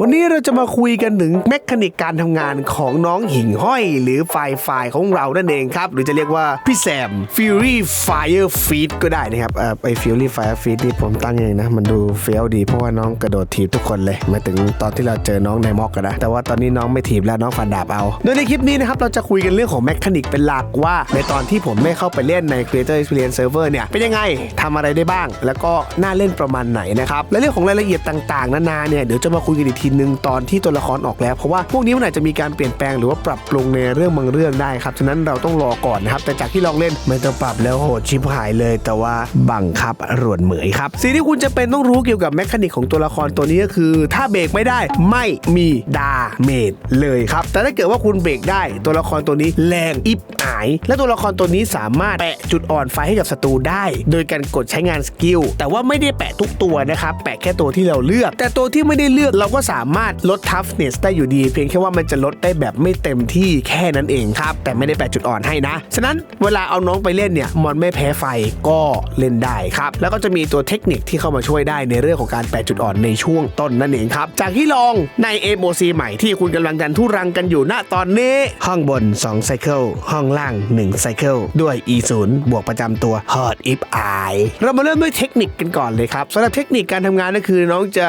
วันนี้เราจะมาคุยกันถึงแมคานิกการทำงานของน้องหิ่งห้อย หรือไฟไฟของเรานั่นเองครับ หรือจะเรียกว่าพี่แซม Fury Fire Feed ก็ได้นะครับเอ่อไอ Fury Fire Feed นี่ผมตั้งเองนะ มันดูเฟี้ยวดีเพราะว่าน้องกระโดดถีบทุกคนเลยมาถึงตอนที่เราเจอน้องในม็อกกันนะ แต่ว่าตอนนี้น้องไม่ถีบแล้วน้องฟันดาบเอา โดยในคลิปนี้นะครับเราจะคุยกันเรื่องของแมคานิกเป็นหลักว่า ในตอนที่ผมได้เข้าไปเล่นใน Creator Experience Server เนี่ยเป็นยังไงทำอะไรได้บ้าง แล้วก็น่าเล่นประมาณไหนนะครับและเรื่องของรายละเอียดต่างๆนานาเนี่ยเดี๋ยวจะมาคุยกันอีกทีนึงตอนที่ตัวละครออกแล้ว เพราะว่าพวกนี้มันอาจจะมีการเปลี่ยนแปลงหรือว่าปรับปรุงในเรื่องบางเรื่องได้ครับฉะนั้นเราต้องรอก่อนนะครับแต่จากที่ลองเล่นไม่ต้องปรับแล้วโหดชิบหายเลย แต่ว่าบังคับรวนเหมยครับสิ่งที่คุณจะเป็นต้องรู้เกี่ยวกับแมคานิกของตัวละครตัวนี้ก็คือ ถ้าเบรกไม่ได้ไม่มีดาเมจเลยครับแต่ถ้าเกิดว่าคุณเบรกได้ตัวละครตัวนี้แรงอิบอาย และตัวละครตัวนี้สามารถแปะจุดอ่อนไฟให้กับศัตรูได้ โดยการกดใช้งานสกิลแต่ว่าไม่ได้แปะทุกตัวนะครับแปะแค่ตัวที่เราเลือก แต่ตัวที่ไม่ได้เลือกเราก็สามารถลด toughness ได้อยู่ดี เพียงแค่ว่ามันจะลดได้แบบไม่เต็มที่แค่นั้นเองครับ แต่ไม่ได้แปะจุดอ่อนให้นะ ฉะนั้นเวลาเอาน้องไปเล่นเนี่ยมอนไม่แพ้ไฟก็เล่นได้ครับ แล้วก็จะมีตัวเทคนิคที่เข้ามาช่วยได้ในเรื่องของการแปะจุดอ่อนในช่วงต้นนั่นเองครับ จากที่ลองใน MOC ใหม่ที่คุณกำลังดันทุรังกันอยู่ณตอนนี้ ห้องบน2ไซเคิลห้องล่าง1ไซเคิลด้วย E0 บวกประจำตัว Hot If I เรามาเริ่มด้วยเทคนิคกันก่อนเลยครับสำหรับเทคนิคการทำงานก็คือน้องจะ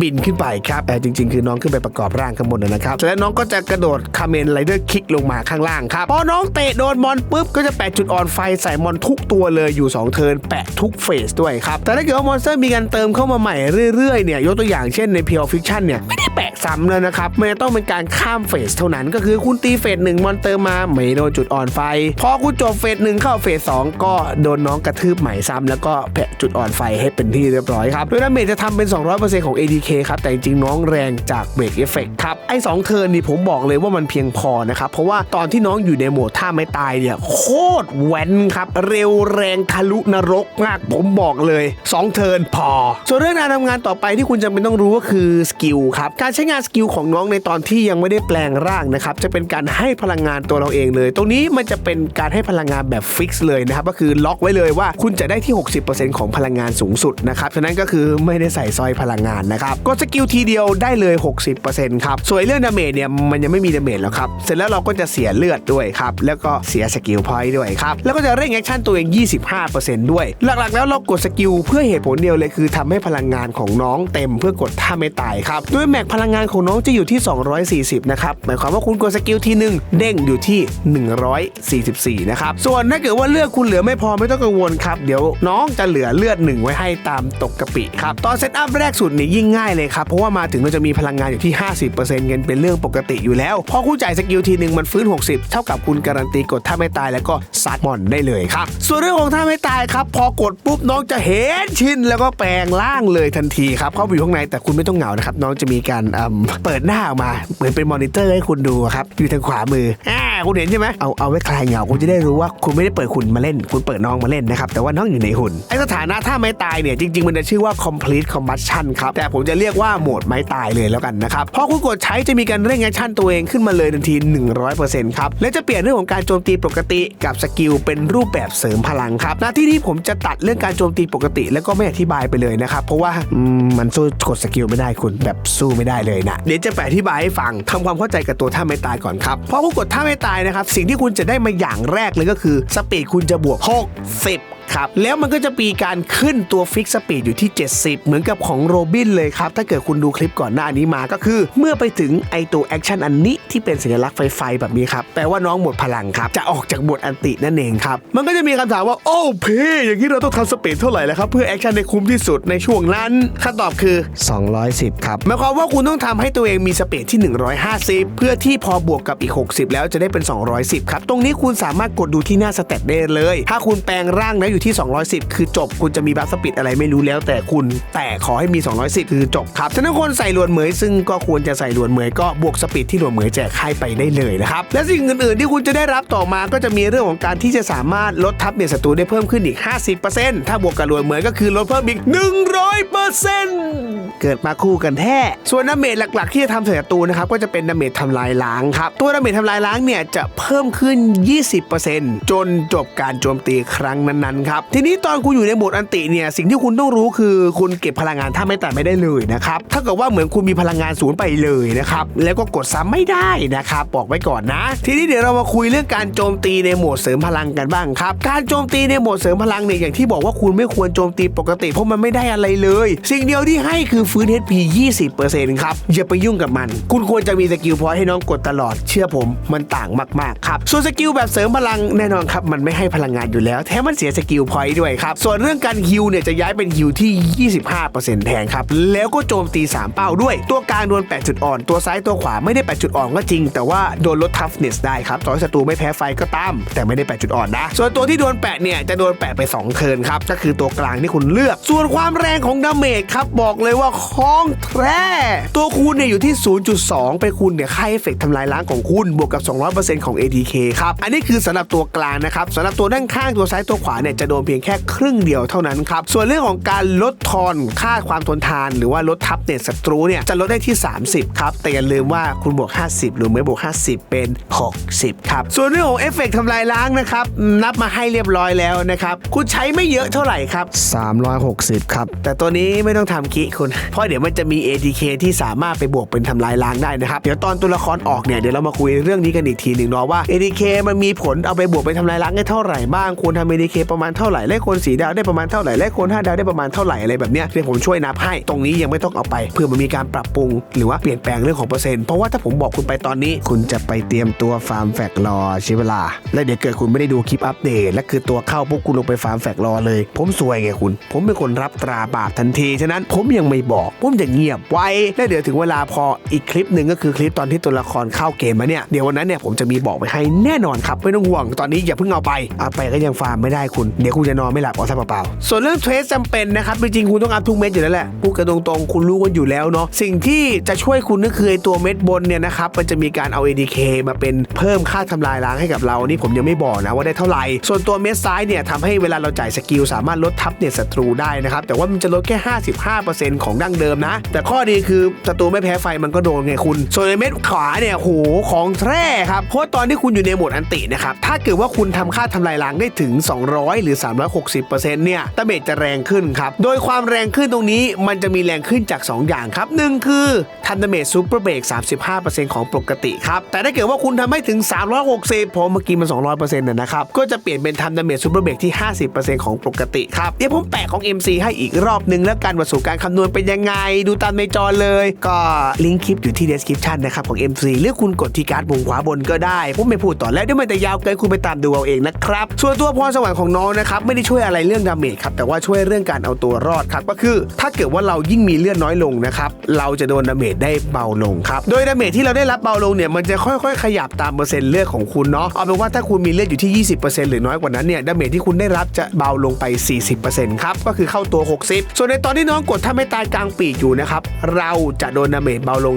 บินขึ้นไปครับแต่จริง ๆ คือน้องขึ้นไปประกอบร่างข้างบนนะครับแล้วน้องก็จะกระโดดคาเมนไรเดอร์คิกลงมาข้างล่างครับพอน้องเตะโดนมอนปุ๊บก็จะแปะจุดอ่อนไฟใส่มอนทุกตัวเลยอยู่ 2 เทิร์นแปะทุกเฟสด้วยครับแต่ถ้าเกิดว่ามอนสเตอร์มีการเติมเข้ามาใหม่เรื่อยๆเนี่ยยกตัวอย่างเช่นใน Pure Fiction เนี่ยไม่ได้แปะซ้ำแล้วนะครับมันต้องเป็นการข้ามเฟสเท่านั้นก็คือคุณตีเฟสหนึ่งมอนเตอร์มาไม่โดนจุดอ่อนไฟ พอคุณจบเฟสหนึ่งเข้าเฟสสองก็โดนน้องกระทืบใหม่ซ้ำแล้วก็แปะจุดอ่อนไฟให้เป็นที่เรียบร้อยครับโดยดาเมจจะทำเป็น 200%ของ ADK ครับแต่จริงๆน้องแรงจากเบรกเอฟเฟกครับไอ้สองเทิร์นนี่ผมบอกเลยว่ามันเพียงพอนะครับเพราะว่าตอนที่น้องอยู่ในโหมดท่าไม่ตายเนี่ยโคตรแว้นครับเร็วแรงทะลุนรกมากผมบอกเลย 2 เทิร์นพอ ส่วนเรื่องการทำงานต่อไปที่คุณจำเป็นต้องรู้ก็คือสกิลครับการใช้งานสกิลของน้องในตอนที่ยังไม่ได้แปลงร่างนะครับจะเป็นการให้พลังงานตัวเราเองเลย ตรงนี้มันจะเป็นการให้พลังงานแบบฟิกซ์เลยนะครับก็คือล็อกไว้เลยว่าคุณจะได้ที่ 60%ของพลังงานสูงสุดนะครับฉะนั้นก็คือไม่ได้ใส่ซอยพลังงานนะครับกดสกิลทีเดียวได้เลย 60%ครับส่วนเรื่องดาเมจเนี่ยมันยังไม่มีดาเมจแล้วครับเสร็จแล้วเราก็จะเสียเลือดด้วยครับแล้วก็เสียสกิลพอยต์ด้วยครับแล้วก็จะเร่งแอคชั่นตัวเอง 25%ด้วย หลักๆ แล้วเรากดสกิลเพื่อเหตุผลเดียวเลยคือทำให้พลังงานของน้องเต็มเพื่อกดท่าไม่ตายครับด้วยแม็กพลังงานของน้องจะอยู่ที่ 240 นะครับหมายความว่าคุณกดสกิลทีหนึ่งเด้งอยู่ที่ 144 นะครับส่วนถ้าเกิดว่าเลือดคุณเหลือไม่พอไม่ต้องกังวลครับเดี๋ยวน้องจะเหลือเลือดหนึ่งไว้ให้ตามตกกะปิครับตอนเซตอัพแรกสุดนี่ยิ่งง่ายเลยครับเพราะว่ามาถึงเราจะมีพลังงานอยู่ที่ 50%กันเป็นเรื่องปกติอยู่แล้ว พอคุณจ่ายสกิลทีหนึ่งมันฟื้น 60 เท่ากับคุณการันตีกดท่าไม่ตายแล้วก็ซัดมอนได้เลยครับ ส่วนเรื่องของท่าไม่ตายครับ พอกดปุ๊บน้องจะเห็นชินแล้วก็แปลงร่างเลยทันทีครับเข้าไปอยู่ข้างในแต่คุณไม่ต้องเหงานะครับน้องจะมีการเอิ่มเปิดหน้าออกมาเหมือนเป็นมอนิเตอร์ให้คุณดูครับอยู่ทางขวามืออ่าคุณเห็นใช่ไหมเอาเอาไว้คลายเหงาคุณจะได้รู้ว่าคุณไม่ได้เปิดหุ่นมาเล่น คุณเปิดน้องมาเล่นนะครับแต่ว่าน้องอยู่ในหุ่นไอสถานะท่าไม่ตายเนี่ยจริง ๆ มันจะชื่อว่า complete combustion ครับแต่ผมจะเรียกว่าโหมดไม้ตายเลยแล้วกันนะครับพอคุณกดใช้จะมีการเร่งแอคชั่นตัวเองขึ้นมาเลยทันที 100%ครับ และจะเปลี่ยนเรื่องของการโจมตีปกติกับสกิลเป็นรูปแบบเสริมพลังครับ หน้าที่นี้ผมจะตัดเรื่องการโจมตีปกติ แล้วก็ไม่อธิบายไปเลยนะครับ เพราะว่ามันสู้กดสกิลไม่ได้คุณแบบสู้ไม่ได้เลยนะ เดี๋ยวจะไปอธิบายให้ฟังทำความเข้าใจกับตัวท่าไม่ตายก่อนครับพอคุณกดท่าไม่ตายนะครับสิ่งที่คุณจะได้มาอย่างแรกเลยก็คือสปีดคุณจะบวก 60 ครับ แล้วมันก็จะมีการขึ้นตัวฟิกสปีดอยู่ที่ 70 เหมือนกับของโรบินเลยครับ ถ้าเกิดคุณดูคลิปก่อนหน้านี้มาก็คือ เมื่อไปถึงไอตัวแอคชั่นอันนี้ที่เป็นสัญลักษณ์ไฟไฟแบบนี้ครับแปลว่าน้องหมดพลังครับ จะออกจากบทอันตินั่นเองครับ มันก็จะมีคำถามว่า โอ้เพอย่างนี้เราต้องทำสปีดเท่าไหร่แล้วครับเพื่อแอคชั่นในคุ้มที่สุดในช่วงนั้นคำตอบคือ 210 ครับหมายความว่าคุณต้องทำให้ตัวเองมีสปีดที่ 150 เพื่อที่พอบวกกับอีก 60 แล้วจะได้เป็น 210 ครับ ตรงนี้คุณสามารถกดดูที่หน้าสเตตได้เลย ถ้าคุณแปลงร่างแล้วอยู่ที่ 210 คือจบคุณจะมีบัฟสปีดอะไรไม่รู้แล้วแต่คุณ แต่ขอให้มี 210 คือจบครับฉะนั้นคนใส่หลวนเหมยซึ่งก็ควรจะใส่หลวนเหมยก็บวกสปีดที่หลวนเหมยแจกให้ไปได้เลยนะครับและสิ่งอื่นๆที่คุณจะได้รับต่อมาก็จะมีเรื่องของการที่จะสามารถลดทับเนศัตรูได้เพิ่มขึ้นอีก 50%ถ้าบวกกับหลวนเหมยก็คือลดเพิ่มอีก 100%เกิดมาคู่กันแท้ส่วนดาเมจหลักๆ ที่จะทำใส่ศัตรูนะครับก็จะเป็นดาเมจทำลายล้างครับตัวดาเมจทำลายล้างเนี่ยจะเพิ่มขึ้น 20%จนจบการโจมตีครั้งนั้นๆครับ ทีนี้ตอนคุณอยู่ในโหมดอันติเนี่ยสิ่งที่คุณต้องรู้คือคุณเก็บพลังงานถ้าไม่แต่ไม่ได้เลยนะครับถ้าเกิดว่าเหมือนคุณมีพลังงานศูนย์ไปเลยนะครับแล้วก็กดซ้ำไม่ได้นะครับบอกไว้ก่อนนะ ทีนี้เดี๋ยวเรามาคุยเรื่องการโจมตีในโหมดเสริมพลังกันบ้างครับการโจมตีในโหมดเสริมพลังเนี่ยอย่างที่บอกว่าคุณไม่ควรโจมตีปกติเพราะมันไม่ได้อะไรเลย สิ่งเดียวที่ให้คือฟื้น HP 20%ครับอย่าไปยุ่งกับมัน คุณควรจะมีสกิลพอยต์ให้น้องกดตลอดเชื่อผมมันต่างมากๆครับส่วนสกิลแบบเสริมพลังแน่นอนครับมันไม่ให้พลังงานอยู่แล้วแถมมันเสียสกิลพอยต์ด้วยครับ ส่วนเรื่องการฮิลเนี่ยจะย้ายเป็นฮิลที่ 25%แทนครับ แล้วก็โจมตี 3 เป้าด้วย ตัวกลางโดน 8 จุดอ่อน ตัวซ้ายตัวขวาไม่ได้ 8 จุดอ่อนก็จริง แต่ว่าโดนลด toughness ได้ครับต่อให้ศัตรูไม่แพ้ไฟก็ตาม แต่ไม่ได้ 8 จุดอ่อนนะ ส่วนตัวที่โดน 8 เนี่ยจะโดน 8 ไป 2 เทิร์นครับ ก็คือตัวกลางที่คุณเลือก ส่วนความแรงของดาเมจครับบอกเลยว่าคล้องแท้ตัวคูณเนี่ยอยู่ที่ 0.2 ไปคูณเนี่ยค่าเอฟเฟกต์ทำลายล้างของคุณบวกกับ 200%ของ ATK ครับอันนี้คือสำหรับตัวกลางนะครับสำหรับตัวด้านข้างตัวซ้ายตัวขวาเนี่ยจะโดนเพียงแค่ครึ่งเดียวเท่านั้นครับ ส่วนเรื่องของการลดทอนค่าความทนทาน หรือว่าลดทับเน็ตศัตรูเนี่ยจะลดได้ที่ 30 ครับ แต่อย่าลืมว่าคุณบวก 50 หรือไม่บวก 50 เป็น 60 ครับ ส่วนเรื่องของเอฟเฟกต์ทำลายล้างนะครับ นับมาให้เรียบร้อยแล้วนะครับ คุณใช้ไม่เยอะเท่าไหร่ครับ 360 ครับ แต่ตัวนี้ไม่ต้องทำคิคุณ เพราะเดี๋ยวมันจะมี ATK ที่สามารถไปบวกเป็นทำลายล้างได้นะครับ เดี๋ยวตอนตัวละครออกเนี่ยเดี๋ยวเรามาคุยเรื่องนี้กันอีกทีหนึ่งเนาะว่า ATK มันมีผลเอาไปบวกไปทำลายล้างได้เท่าไหร่บ้างควรทำ ATK ประมาณเท่าไหร่และคนสีดาวได้ประมาณเท่าไหร่และคนห้าดาวได้ประมาณเท่าไหร่อะไรแบบเนี้ยเดี๋ยวผมช่วยนับให้ ตรงนี้ยังไม่ต้องเอาไป เพื่อมันมีการปรับปรุง หรือว่าเปลี่ยนแปลงเรื่องของเปอร์เซ็นต์เพราะว่าถ้าผมบอกคุณไปตอนนี้ คุณจะไปเตรียมตัวฟาร์มแฟกรอใช้เวลา และเดี๋ยวเกิดคุณไม่ได้ดูคลิปอัปเดต และคือตัวเข้าปุ๊บคุณลงไปฟาร์มแฟกรอเลย ผมซวยไงคุณ ผมเป็นคนรับตราบาปทันทีฉะนั้นผมยังไม่บอกผมจะเงียบไว้และเดี๋ยวถึงเวลาพออีกคลิปหนึ่งก็คือคลิปตอนที่ตัวละครเข้าเกมมาเนี่ยเดี๋ยววันนั้นเนี่ยผมจะมีบอกไปให้แน่นอนครับไม่ต้องห่วงตอนนี้อย่าเพิ่งเอาไปเอาไปก็ยังฟาร์มไม่ได้คุณเดี๋ยวคุณจะนอนไม่หลับเอาซะเปล่าๆส่วนเรื่องเทรสจำเป็นนะครับจริงๆคุณต้องอัพทุกเม็ดอยู่แล้วแหละพูดกันตรงๆคุณรู้กันอยู่แล้วเนาะสิ่งที่จะช่วยคุณก็คือตัวเม็ดบนเนี่ยนะครับมันจะมีการเอา ADK มาเป็นเพิ่มค่าทำลายล้างให้กับเรานี่ผมยังไม่บอกนะว่าได้เท่าไหร่ส่วนตัวเม็ดซ้ายเนี่ยทำให้เวลาเราจ่ายสกิลสามารถลดทับเน็ตศัตรูได้นะครับแต่ว่ามันจะลดแค่ 55%ของดั้งเดิมนะ แต่ข้อดีคือศัตรูไม่แพ้ไฟมันก็โดนไงคุณ ส่วนเม็ดขวาเนี่ยโหของแท้ครับเพราะตอนที่คุณอยู่ในโหมดอันตินะครับถ้าเกิดว่าคุณทำค่าทำลายล้างได้ถึง 200หรือ360%เนี่ยตาเมจจะแรงขึ้นครับโดยความแรงขึ้นตรงนี้มันจะมีแรงขึ้นจาก 2 อย่างครับหนึ่งคือทันดาเมจซูเปอร์เบรก35%ของปกติครับแต่ถ้าเกิดว่าคุณทำให้ถึง 360เพราะเมื่อกี้มัน 200%นะนะครับก็จะเปลี่ยนเป็นทันดาเมจซูเปอร์เบรกที่ 50%ของปกติครับเดี๋ยวผมแปะของ MC ให้อีกรอบหนึ่งแล้วกันว่าสู่การคำนวณเป็นยังไง ดูตามในจอเลย ก็ลิงก์คลิปอยู่ที่ description นะครับของ MC หรือคุณกดที่การ์ดมุมขวาบนก็ได้ผมไม่พูดต่อแล้วเดี๋ยวมันจะยาวเกินคุณไปตามดูเอาเองนะครับส่วนตัวพรสวรรค์ของน้องนะครับไม่ได้ช่วยอะไรเรื่องดาเมจครับแต่ว่าช่วยเรื่องการเอาตัวรอดครับก็คือ ถ้าเกิดว่าเรายิ่งมีเลือดน้อยลงนะครับเราจะโดนดาเมจได้เบาลงครับโดยดาเมจที่เราได้รับเบาลงเนี่ยมันจะค่อยๆ ขยับตามเปอร์เซ็นต์เลือดของคุณเนาะเอาเป็นว่าถ้าคุณมีเลือดอยู่ที่ 20%หรือน้อยกว่านั้นเนี่ยดาเมจที่คุณได้รับจะเบาลงไป 40%ครับก็คือเข้าตัว 60 ส่วนในตอนที่น้องกดถ้าไม่ตายกลางปีกอยู่นะครับเราจะโดนดาเมจเบาลง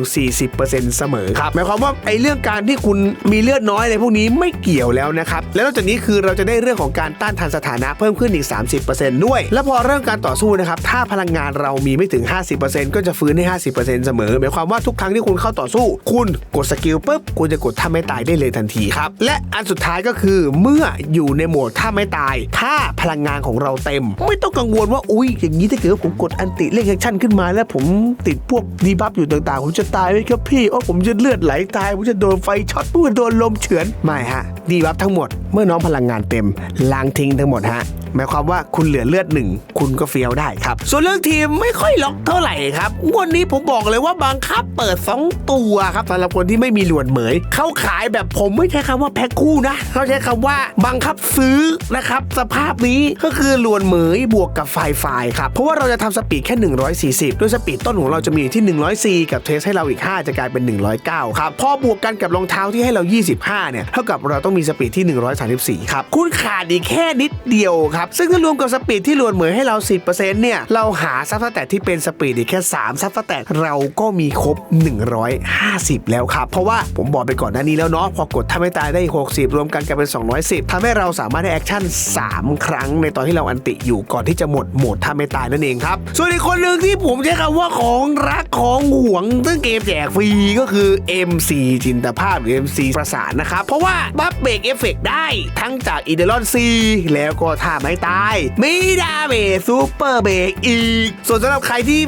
40%เสมอครับหมายความว่าไอ้เรื่องการที่คุณมีเลือดน้อยอะไรพวกนี้ไม่เกี่ยวแล้วนะครับแล้วนอกจากนี้คือเราจะได้เรื่องของการต้านทานสถานะเพิ่มขึ้นอีก 30%ด้วย แล้วพอเริ่มการต่อสู้นะครับ ถ้าพลังงานเรามีไม่ถึง 50%ก็จะฟื้นให้50%เสมอ หมายความว่าทุกครั้งที่คุณเข้าต่อสู้ คุณกดสกิลปุ๊บ คุณจะกดถ้าไม่ตายได้เลยทันทีครับ และอันสุดท้ายก็คือเมื่ออยู่ในโหมดถ้าไม่ตาย ถ้าพลังงานของเราเต็ม ไม่ต้องกังวลว่า อุ้ยอย่างนี้ถ้าเกิดผมกดอันติเล่นแอคชั่นขึ้นมาแล้วผมติดพวกดีบัฟอยู่ต่างๆ ผมจะตายไหมครับพี่โอ้ผมจะเลือดไหลตาย ผมจะโดนไฟช็อตผมจะโดนลมเฉือน ไม่ฮะ ดีบัฟทั้งหมด เมื่อน้องพลังงานเต็มล้างทิ้งทั้งหมดฮะ หมายความว่าคุณเหลือเลือดหนึ่งคุณก็เฟี้ยวได้ครับ ส่วนเรื่องทีมไม่ค่อยล็อกเท่าไหร่ครับงวันนี้ผมบอกเลยว่าบังคับเปิด 2 ตัวครับสำหรับคนที่ไม่มีหลวนเหมย เข้าขายแบบผมไม่ใช้คำว่าแพ็คคู่นะเขาใช้คำว่าบังคับซื้อนะครับ สภาพนี้ก็คือหลวนเหมยบวกกับไฟไฟครับ เพราะว่าเราจะทำสปีดแค่ 140โดยสปีดต้นของเราจะมีอยู่ที่ 104 กับเทสให้เราอีก 5 จะกลายเป็น 109 ครับ พอบวกกันกับรองเท้าที่ให้เรา 25 เนี่ย เท่ากับเราต้องมีสปีดที่ 134 ครับ คุณขาดอีกแค่นิดเดียวครับซึ่งถ้ารวมกับสปีดที่รวนเหมือนให้เรา 10%เนี่ย เราหาซับสแตทที่เป็นสปีดอีกแค่ 3 ซับสแตทเราก็มีครบ 150 แล้วครับ เพราะว่าผมบอกไปก่อนหน้านี้แล้วเนาะพอกดถ้าไม่ตายได้ 60 รวมกันกลายเป็น 210ทำให้เราสามารถได้แอคชั่น 3 ครั้งในตอนที่เราอันติอยู่ก่อนที่จะหมดโหมดถ้าไม่ตายนั่นเองครับ ส่วนอีกคนหนึ่งที่ผมใช้คำว่าของรักของหวงซึ่งเกมแจกฟรีก็คือ MC จินตภาพหรือ MC ประสานนะครับเพราะว่าบัฟเบรกเอฟเฟกได้ทั้งจากอีเดลอนซีแล้วก็ท่าไม้ตาย มีดาเมจซูเปอร์เบรกอีก ส่วนสำหรับใครที่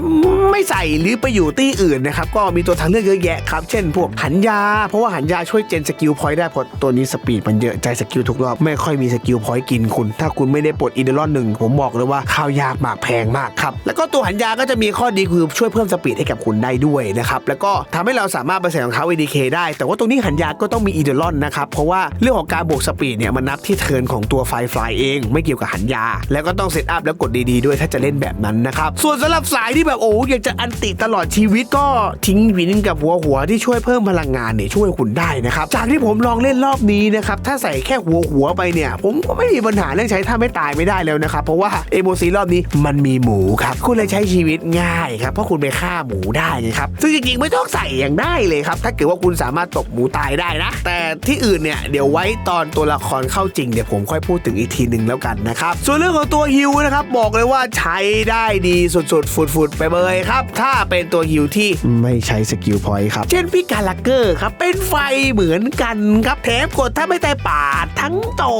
ไม่ใส่หรือไปอยู่ตี้อื่นนะครับก็มีตัวทางเลือกเยอะแยะครับ เช่นพวกหันยา เพราะว่าหันยาช่วยเจนสกิลพอยต์ได้เพราะตัวนี้สปีดมันเยอะใจสกิลทุกรอบไม่ค่อยมีสกิลพอยต์กินคุณ ถ้าคุณไม่ได้ปลดอีเดลอนหนึ่งผมบอกเลยว่าข้าวยากมากแพงมากครับ แล้วก็ตัวหันยาก็จะมีข้อดีคือช่วยเพิ่มสปีดให้กับคุณได้ด้วยนะครับแล้วก็ทำให้เราสามารถไปใส่รองเท้า ADK ได้ แต่ว่าตรงนี้หันยาก็ต้องมีอีเดลอนนะครับเพราะว่าเรื่องของการบวกสปีดเนี่ยมันนับที่เทิร์นของตัวไฟฟลายเอง ไม่เกี่ยวกับหันยา แล้วก็ต้องเซตอัพแล้วกดดีๆด้วยถ้าจะเล่นแบบนั้นนะครับ ส่วนสำหรับสายที่แบบโอ้อยากจะอันติตลอดชีวิตก็ทิ้งวินกับหัวหัวที่ช่วยเพิ่มพลังงานเนี่ยช่วยคุณได้นะครับจากที่ผมลองเล่นรอบนี้นะครับถ้าใส่แค่หัวหัวไปเนี่ย ผมก็ไม่มีปัญหาเรื่องใช้ท่าไม่ตายไม่ได้แล้วนะครับเพราะว่าเอโมซีรอบนี้มันมีหมูครับคุณเลยใช้ชีวิตง่ายครับเพราะคุณไปฆ่าหมูได้ไงครับซึ่งจริงๆไม่ต้องใส่อย่างได้เลยครับถ้าเกิดว่าคุณสามารถตบหมูตายได้นะ แต่ที่อื่นเนี่ยเดี๋ยวไว้ตอนตัวละครเข้าจริงเดี๋ยวผมค่อยพูดถึงอีกทีหนึ่งแล้วกันนะครับส่วนเรื่องของตัวฮิวนะครับบอกเลยว่าใช้ได้ดีสุดๆฝุดๆไปเลยครับ ถ้าเป็นตัวฮิวที่ไม่ใช้สกิลพอยต์ครับ เช่นพี่กาลาเกอร์ครับ เป็นไฟเหมือนกันครับแถมกดถ้าไม่ตายปาดทั้งต่อ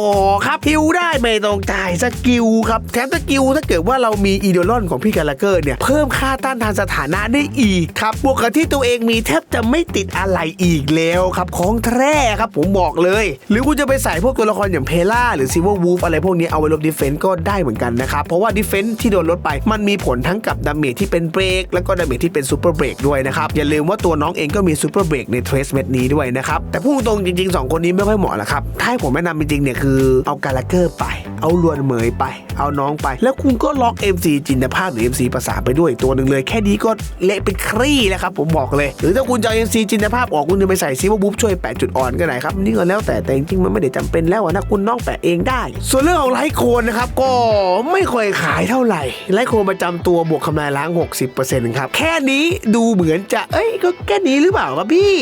ครับฮิวได้ไม่ต้องจ่ายสกิลครับแถมสกิลถ้าเกิดว่าเรามีอีโดลอนของพี่กาลาเกอร์เนี่ยเพิ่มค่าต้านทานสถานะได้อีกครับบวกกับที่ตัวเองมีแทบจะไม่ติดอะไรอีกแล้วครับของแท้ครับผมบอกเลย หรือคุณจะไปใส่พวกตัวละครอย่างเพล่าหรือซิววูฟอะไรพวกนี้เอาไว้ลบดิเฟนต์ก็ได้เหมือนกันนะครับ เพราะว่าดิเฟนต์ที่โดนลดไป มันมีผลทั้งกับดาเมจที่เป็นเบรกแล้วก็ดาเมจที่เป็นซูเปอร์เบรกด้วยนะครับ อย่าลืมว่าตัวน้องเองก็มีซูเปอร์เบรกในเทรสเม็ดนี้ด้วยนะครับ แต่พูดตรงจริง ๆ 2 คนนี้ไม่ค่อยเหมาะหรอกครับ ถ้าให้ผมแนะนำจริงๆเนี่ยคือเอากาลาเกอร์ไป เอาลวนเหมยไป เอาน้องไป แล้วคุณก็ล็อก MC จินตภาพหรือ MC ภาษาไปด้วยตัวหนึ่งเลย แค่นี้ก็เละเป็นครี่แล้วครับผมบอกเลย หรือถ้าคุณจะเอา MC จินตภาพออกคุณจะไปใส่ซิวบูฟช่วย8จุดอ่อนก็ได้ครับนี่ก็แล้วแต่แต่จริงๆมันไม่ได้จำเป็นแล้วนะคุณน้องแปะเองได้ ส่วนเรื่องของไลท์โคนนะครับก็ไม่ค่อยขายเท่าไหร่ไลโคนประจำตัวบวกคำนายล้าง 60%ครับ แค่นี้ดูเหมือนจะเอ้ยก็แค่นี้หรือเปล่าครับพี่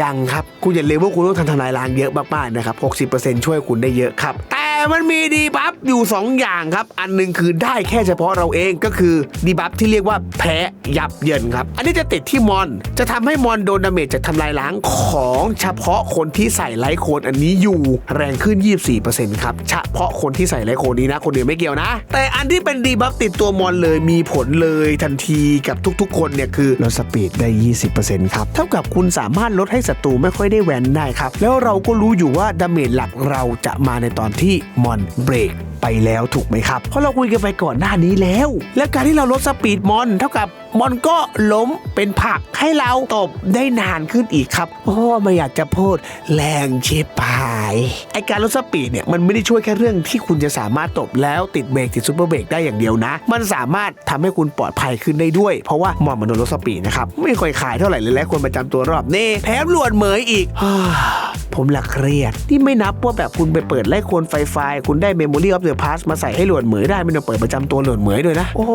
ยังครับ คุณอย่าลืมว่าคุณต้องทำทำลายล้างเยอะมากๆนะครับ 60%ช่วยคุณได้เยอะครับแมันมีดีบัฟอยู่ 2 อย่างครับ อันหนึงคือได้แค่เฉพาะเราเองก็คือดีบัฟที่เรียกว่าแพ้ยับเยินครับ อันนี้จะติดที่มอน จะทำให้มอนโดนดาเมจจากทำลายล้างของเฉพาะคนที่ใส่ไลท์โคนอันนี้อยู่แรงขึ้น 24%ครับ เฉพาะคนที่ใส่ไลท์โคนนี้นะ คนอื่นไม่เกี่ยวนะ แต่อันที่เป็นดีบัฟติดตัวมอนเลยมีผลเลยทันทีกับทุกๆ คนเนี่ยคือลดสปีดได้ 20%ครับ เท่ากับคุณสามารถลดให้ศัตรูไม่ค่อยได้แวนได้ครับ แล้วเราก็รู้อยู่ว่าดาเมจหลักเราจะมาในตอนที่มอนเบรกไปแล้วถูกไหมครับ เพราะเราคุยกันไปก่อนหน้านี้แล้ว และการที่เราลดสปีดมอนเท่ากับมอนก็ล้มเป็นผักให้เราตบได้นานขึ้นอีกครับ โอ้ไม่อยากจะพูดแรงเชฟพายไอการลดสปีดเนี่ยมันไม่ได้ช่วยแค่เรื่องที่คุณจะสามารถตบแล้วติดเบรกติดซูเปอร์เบรกได้อย่างเดียวนะ มันสามารถทำให้คุณปลอดภัยขึ้นได้ด้วย เพราะว่ามอนมันโดนลดสปีดนะครับไม่ค่อยขายเท่าไหร่เลยและควรประจำตัวรอบนี้แถมลวนเหมยอีก ผมละเครียดที่ไม่นับว่าแบบคุณไปเปิดไล่โคนไฟไฟคุณได้เมมโมรี่ออฟเดอะพาสมาใส่ให้หลวนเหมยได้ไม่ต้องเปิดประจำตัวหลวนเหมยด้วยนะ โอ้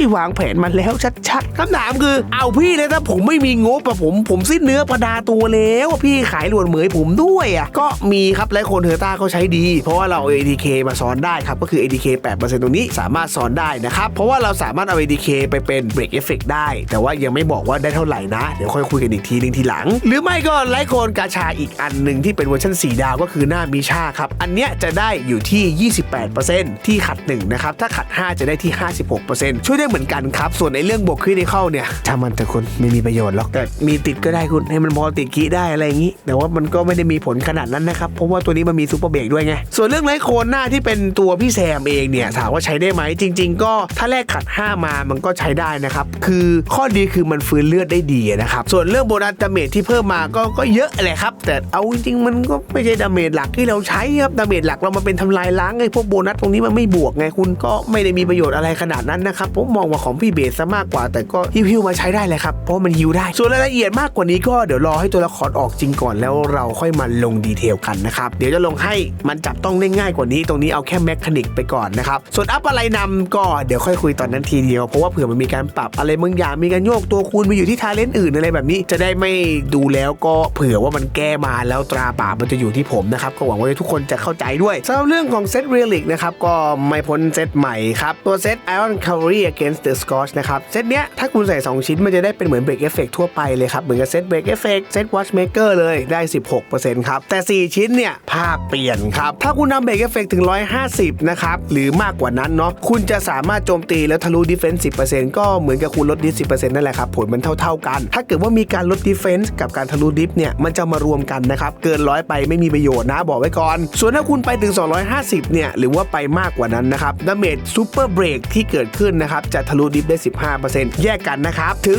ยวางแผนมาแล้วชัดๆคำถามคือ เอาพี่เลยถ้าผมไม่มีงบอะผมผมสิ้นเนื้อประดาตัวแล้วพี่ขายหลวนเหมยผมด้วยอะก็มีครับไล่โคนเทอร์ต้าเขาใช้ดี เพราะว่าเราเอา ADK มาซ้อนได้ครับก็คือ ADK 8%ตรงนี้สามารถซ้อนได้นะครับเพราะว่าเราสามารถเอา ADK ไปเป็นเบรกเอฟเฟกได้ แต่ว่ายังไม่บอกว่าได้เท่าไหร่นะ เดี๋ยวค่อยคุยกันอีกทีนึงทีหลัง หรือไม่ก็ไลโคนกาชาอีกอันหนึ่งที่เป็นเวอร์ชัน4 ดาวก็คือหน้ามิชาครับ อันเนี้ยจะได้อยู่ที่ 28%ที่ขัด1นะครับ ถ้าขัด 5 จะได้ที่ 56%ช่วยได้เหมือนกันครับ ส่วนในเรื่องบวกคริติเข้าเนี่ยถ้ามันแต่คุณไม่มีประโยชน์หรอก แต่มีติดก็ได้คุณให้มันพอติดคีได้อะไรอย่างนี้ แต่ว่ามันก็ไม่ได้มีผลขนาดนั้นนะครับ เพราะว่าตัวนี้มันมีซูเปอร์เบรกด้วยไง ส่วนเรื่องไลโคนหน้าที่เป็นตัวพี่แซมเองเนี่ยถามว่าใช้ได้ไหมจริง ๆ ก็ถ้าแลกขัด 5 มามันก็ใช้ได้นะครับคือข้อดีคือมันฟื้นเลือดได้ดีนะครับส่วนเรื่องโบนัสดาเมจที่เพิ่มมาก็ก็เยอะแหละครับแต่เอาจริงๆ มันก็ไม่ใช่ดาเมจหลักที่เราใช้ครับดาเมจหลักเรามาเป็นทำลายล้างไอ้พวกโบนัสตรงนี้มันไม่บวกไงคุณก็ไม่ได้มีประโยชน์อะไรขนาดนั้นนะครับผมมองว่าของพี่เบสซะมากกว่า แต่ก็ฮิวๆมาใช้ได้เลยครับเพราะมันฮิวได้ ส่วนรายละเอียดมากกว่านี้ก็เดี๋ยวรอให้ตัวละครออกจริงก่อนแล้วเราค่อยมาลงดีเทลกันนะครับเดี๋ยวจะลงให้มันจับต้องได้ง่ายกว่านี้ ตรงนี้เอาแค่แมคคานิกไปก่อนนะครับส่วนอัพอะไรนำก็เดี๋ยวค่อยคุยตอนนั้นทีเดียวเพราะว่าเผื่อมันมีการปรับอะไรบางอย่างมีการโยกตัวคูณไปอยู่ที่ทาเลนต์อื่นอะไรแบบนี้จะได้ไม่ดูแล้วก็เผื่อว่ามันแก้มาแล้วแล้วตราบาปมันจะอยู่ที่ผมนะครับก็หวังว่าทุกคนจะเข้าใจด้วยสำหรับเรื่องของเซตเรียลิกนะครับก็ไม่พ้นเซตใหม่ครับ ตัวเซต Iron Cavalry Against the Scorch นะครับ เซตเนี้ยถ้าคุณใส่ 2 ชิ้นมันจะได้เป็นเหมือนเบรกเอฟเฟกทั่วไปเลยครับ เหมือนกับเซตเบรกเอฟเฟกเซต Watchmaker เลยได้ 16%ครับ แต่ 4 ชิ้นเนี่ย ภาพเปลี่ยนครับ ถ้าคุณนำเบรกเอฟเฟกถึง 150 นะครับ หรือมากกว่านั้นเนาะคุณจะสามารถโจมตีแล้วทะลุดีเฟนซ์10%ก็เหมือนกับคุณลดดิฟ10%นั่นแหละครับผลมันเท่า ๆกัน ถ้าเกิดว่ามีการลดดีเฟนซ์กับการทะลุดิฟเนี่ยมันจะมารวมกันนะครับเกินร้อยไปไม่มีประโยชน์นะบอกไว้ก่อน ส่วนถ้าคุณไปถึง 250 เนี่ย หรือว่าไปมากกว่านั้นนะครับดาเมจซูเปอร์เบรกที่เกิดขึ้นนะครับ จะทะลุดิฟได้ 15%แยกกันนะครับ ถึง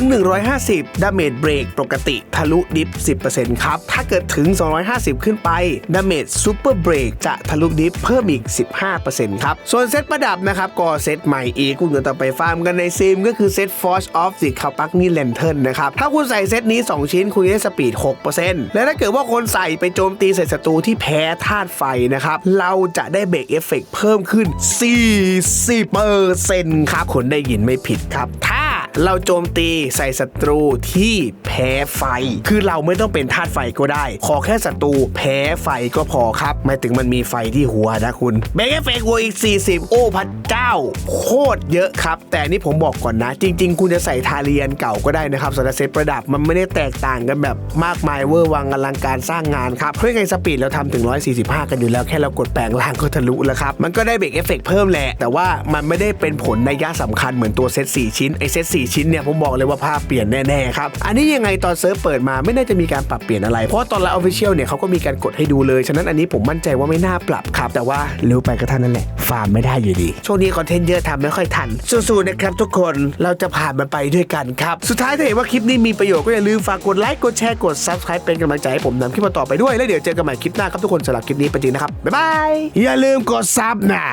150ดาเมจเบรกปกติทะลุดิฟ 10%ครับ ถ้าเกิดถึง 250 ขึ้นไปดาเมจซูเปอร์เบรกจะทะลุดิฟเพิ่มอีก 15%ครับ ส่วนเซตประดับนะครับก็เซตใหม่อีกคุณก็ต้องไปฟาร์มกันในซิมก็คือเซต Force of the c a p a c n i Lantern นะครับ ถ้าคุณใส่เซตนี้ 2 ชิ้นคุณจะได้สปีด 6%และถ้าเกิดว่าคนใส่ไปโจมตีใส่ศัตรูที่แพ้ธาตุไฟนะครับ เราจะได้เบรกเอฟเฟกเพิ่มขึ้น 40%ครับคนได้ยินไม่ผิดครับถ้า เราโจมตีใส่ศัตรูที่แพ้ไฟ คือเราไม่ต้องเป็นธาตุไฟก็ได้ ขอแค่ศัตรูแพ้ไฟก็พอครับหมายถึงมันมีไฟที่หัวนะคุณเบรกเอฟเฟกต์หัวอีก 40 โอ้พระเจ้า โคตรเยอะครับ แต่นี่ผมบอกก่อนนะ จริง ๆ คุณจะใส่ทาเรียนเก่าก็ได้นะครับสำหรับเซตประดับมันไม่ได้แตกต่างกันแบบมากมายเวอร์วังอลังการสร้างงานครับเพื่อไงสปีดเราทำถึง 145 กันอยู่แล้วแค่เรากดแปลงร่างก็ทะลุแล้วครับมันก็ได้เบรกเอฟเฟกต์เพิ่มแหละแต่ว่ามันไม่ได้เป็นผลในยะสำคัญเหมือนตัวเซต4ชิ้นไอเซต4ชิ้นเนี่ยผมบอกเลยว่าภาพเปลี่ยนแน่ๆครับ อันนี้ยังไงตอนเซิร์ฟเปิดมาไม่น่าจะมีการปรับเปลี่ยนอะไร เพราะว่าตอนเราออฟฟิเชียลเนี่ยเขาก็มีการกดให้ดูเลย ฉะนั้นอันนี้ผมมั่นใจว่าไม่น่าปรับครับ แต่ว่าเร็วไปก็เท่านั้นแหละ ฟาร์มไม่ได้อยู่ดี ช่วงนี้คอนเทนต์เยอะทำไม่ค่อยทัน สู้ๆนะครับทุกคน เราจะผ่านมันไปด้วยกันครับ สุดท้ายถ้าเห็นว่าคลิปนี้มีประโยชน์ก็อย่าลืมฝากกดไลค์กดแชร์กด subscribe เป็นกำลังใจให้ผมนำคลิปมาต่อไปด้วย แล้วเดี๋ยวเจอกันใหม่คลิปหน้าครับทุกคนสำหรับคลิปนี้ไปจริงนะครับบ๊ายบายอย่าลืมกดซับนะ